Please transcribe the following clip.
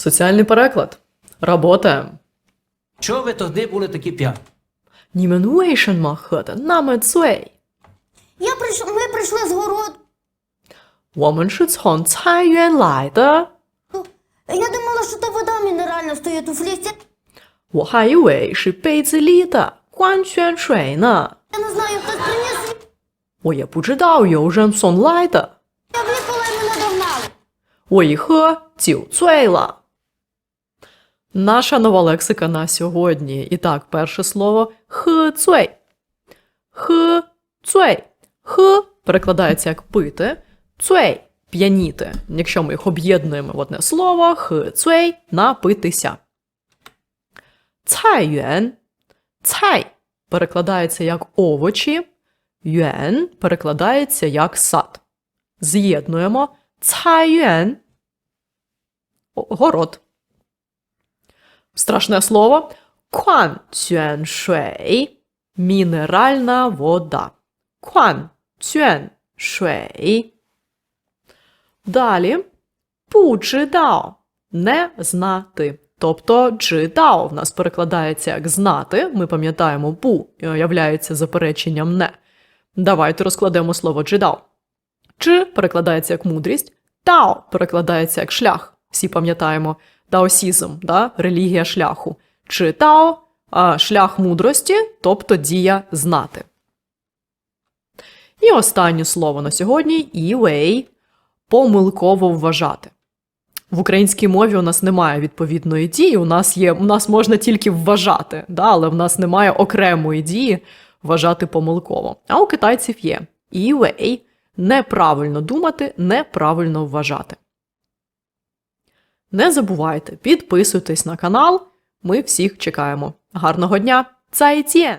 Соціальний переклад. Работаем. Чого ви тоді були такі п'яні? 你们为什么喝的那么醉？ Я прийшов, ми прийшли з городу. 我们是从菜园来的。 Я думала, що то вода мінеральна стоїть у флісті. 我还以为是杯子里的矿泉水呢。 Я не знаю, хтось приніс. 我也不知道有人送来的。 Я вліпила і мене догнали. 我一喝酒醉了。 Наша нова лексика на сьогодні. І так, перше слово «хе цуй». «Хе цуй». Перекладається як пити, цуй п'яніти. Якщо ми їх об'єднуємо в одне слово, «хе цуй» напитися. Цайюен. Цай перекладається як овочі, юен перекладається як сад. З'єднуємо цайюен. Город. Страшне слово. Куан цюен шуей. Мінеральна вода. Куан цюен шуей. Далі. Пу джидао. Не знати. Тобто джидао в нас перекладається як знати. Ми пам'ятаємо, пу являється запереченням не. Давайте розкладемо слово джидао. Чи перекладається як мудрість, тао перекладається як шлях. Всі пам'ятаємо даосізм, да? релігія шляху. Чи тао шлях мудрості, тобто дія знати. І останнє слово на сьогодні івей помилково вважати. В українській мові у нас немає відповідної дії, у нас є, у нас можна тільки вважати, да? але в нас немає окремої дії вважати помилково. А у китайців є івей неправильно думати, неправильно вважати. Не забувайте, підписуйтесь на канал. Ми всіх чекаємо. Гарного дня! Цайцієн!